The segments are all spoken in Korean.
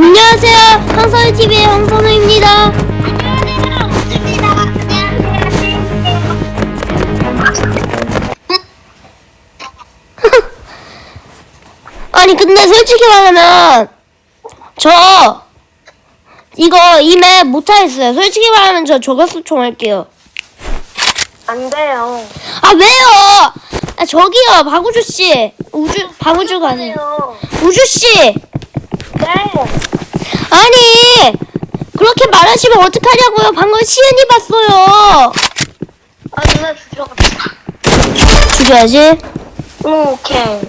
안녕하세요. 황선우 TV의 황선우입니다. 아니 근데 솔직히 말하면 저 이거 이맵 못하겠어요. 솔직히 말하면 저 저격수총 할게요. 안 돼요. 아 왜요? 아 저기요 박우주 씨 우주 박우주가 아니에요. 우주 씨 네. 아니 그렇게 말하시면 어떡하냐고요? 방금 시은이 봤어요. 아, 누나 주죠. 죽여야지. 오케이.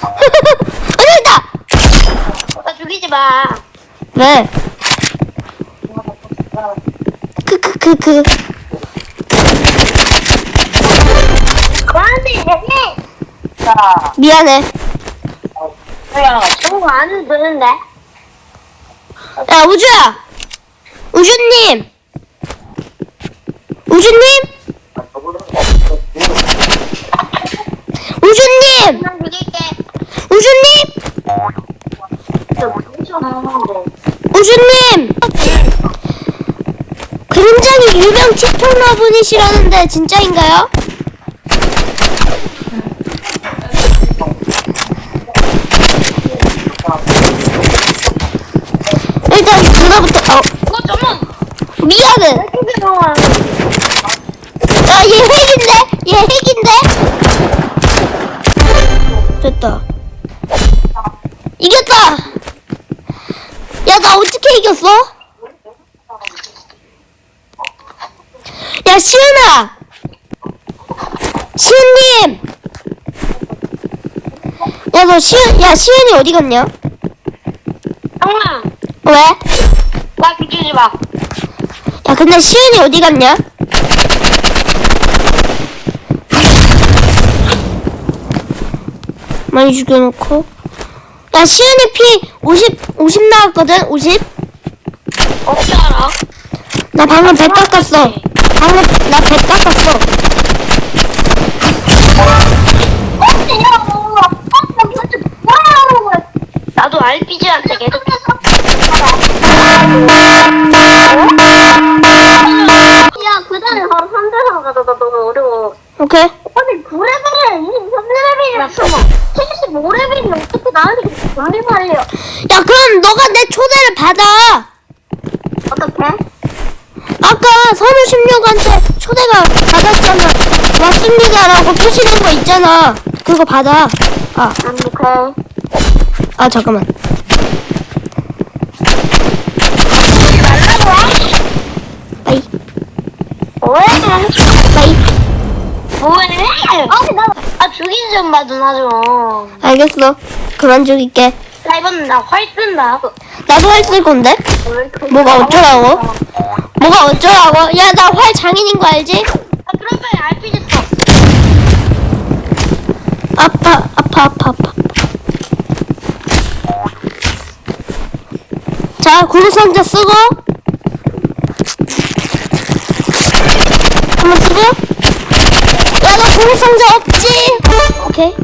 아 됐다. 나 죽이지 마. 왜? 크크크크. 그만해. 자, 미안해. 그냥 너무 안 되는데. 야 우주야. 우주님. 우주님. 우주님. 그냥. 우주님. 하는데. 우주님. 굉장히 유명 틱톡러 분이시라는데 진짜인가요? 누나부터 어 어, 잠깐만. 미안해 이렇게 나와. 야얘 핵인데 얘 핵인데 됐다 이겼다 야 나 어떻게 이겼어? 야 시은아 시은님 야 너 시은 야 시은이 어디 갔냐? 형아, 왜? 나 죽이지 마. 야 근데 시은이 어디 갔냐? 많이 죽여놓고 야 시은이 피 50, 50 나왔거든? 50? 어떻게 알아? 나 방금 100 깎았어 방금 나100 깎았어 나도 RPG한테 계속 야, 그 전에 바로 3대3 가자. 나 너무 어려워. 오케이 아니, 9레벨에 23레벨이었어. 75레벨이면 어떻게 나한테 돌리 말이야. 야 그럼 너가 내 초대를 받아 어떻게? 아까 선우 16한테 초대가 받았잖아 왔습니다라고 표시된 거 있잖아 그거 받아 아, 안 오케이. 아 잠깐만 빠이 아, 죽이지 좀 마, 누나 좀. 알겠어 그만 죽일게 나 이번엔 나활 쓴다. 나도 활 쓸 건데 뭐가 어쩌라고? 뭐가 어쩌라고? 야 나 활 장인인 거 알지? 아, 그러면 RPG 써. 아파 아파 아파 아파 자 구급상자 쓰고 한번 쓰고 구급상자 없지? 오케이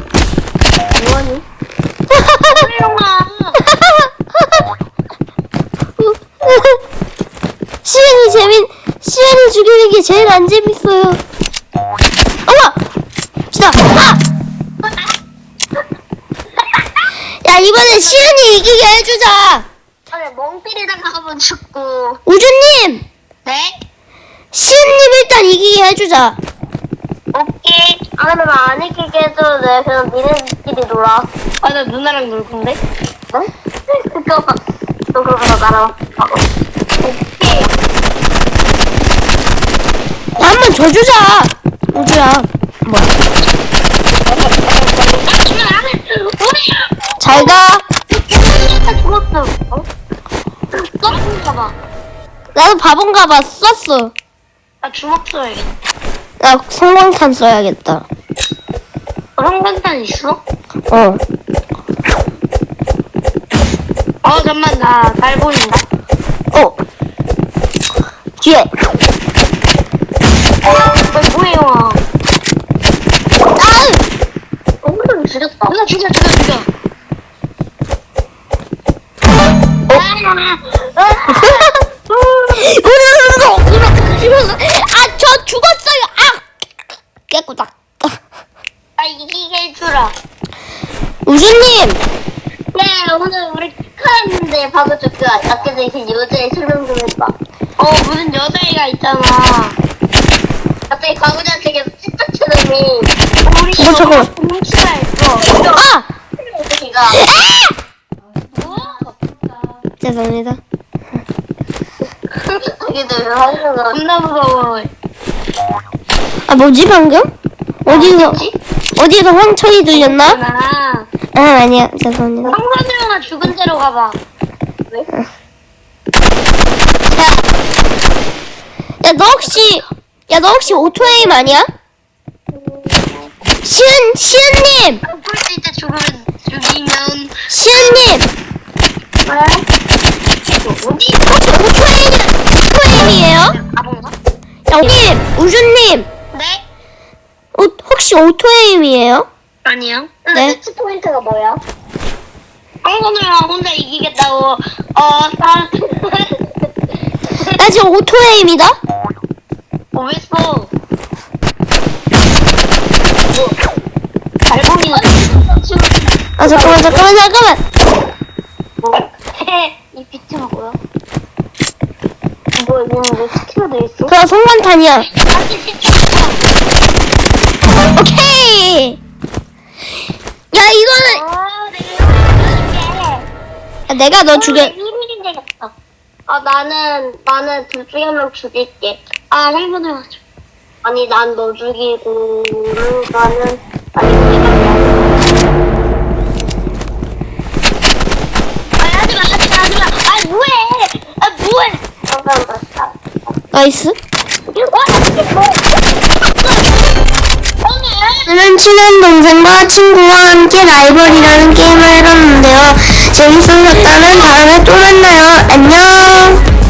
뭐하니? 시은이 재민 시은이 죽이는 게 제일 안 재밌어요 어머 진짜 아! 야 이번엔 시은이 이기게 해주자 아니, 멍때리다가 한번 죽고. 우주님 네? 시은님 일단 이기게 해주자 오케이. 아, 근데 나안 이기게 해줘도 돼. 그냥 니네끼리 놀아. 아, 나 누나랑 놀 건데? 응? 그거, 너 그러면 나랑 하고. 오케이. 야, 한번 더 주자 우주야 뭐 해. 우리! 잘가 나 죽었어. 어? 썩은가 봐. 나도 바본가 봐 썼어 나 주먹 써야겠다. 나 성광탄 써야겠다 어, 형광탄 있어? 어 어, 잠만, 나 잘 보인다. 어. 뒤에 어, 뭐예요? 아우 엉덩이 죽였다. 누나 죽여, 죽여, 죽여. 아, 저 네 오늘 우리 축하했는데 조그 아까 전에 그 여자애 설명 좀 해봐. 어 무슨 여자애가 있잖아. 갑자기 과거자한테 계속 찌떡쳐더니 우리 어, 잠깐만. 뭉치라 했어. 아, 걔가 뭐? 죄송합니다. 자기들 하면서 겁나 무서워. 아, 뭐지 방금? 어디서 어디서 황천이 들렸나? 나 아, 아니야, 죄송합니다. 황선우가 죽은 데로 가봐. 왜? 야, 너 혹시, 야, 너 혹시 오토에임 아니야? 시은, 시은님, 꿀수 때 죽으면 죽이면 시은님, 왜? 어디? 혹시 오토에임, 오토에임이에요? 바본가? 야, 우님, 우주님, 네? 오, 혹시 오토에임이에요? 아니요. 네. 매치 포인트가 뭐야? 황선우가 혼자 이기겠다고 어 사. 나 지금 오토에임이다? 어, 왜 써? 잘 보이는 아, 잠깐만, 잠깐만, 잠깐만. 이 비트가 뭐야? 뭐야, 얘는 왜 스티가 돼 있어? 그럼 성관탄이야. 아 내가 너 죽여. 1일인 되겠다. 아, 나는, 나는 둘 중에 한 명 죽일게. 아, 한번을 하자. 아니, 난 너 죽이고, 나는, 아니, 아니, 하지 마, 하지 마, 하지 마. 아, 뭐해? 아, 뭐해? 잠깐만, 아, 나이스. 와, 뭐. 저는 친한 동생과 친구와 함께 라이벌이라는 게임을 해봤는데요. 재밌으셨다면 다음에 또 만나요. 안녕!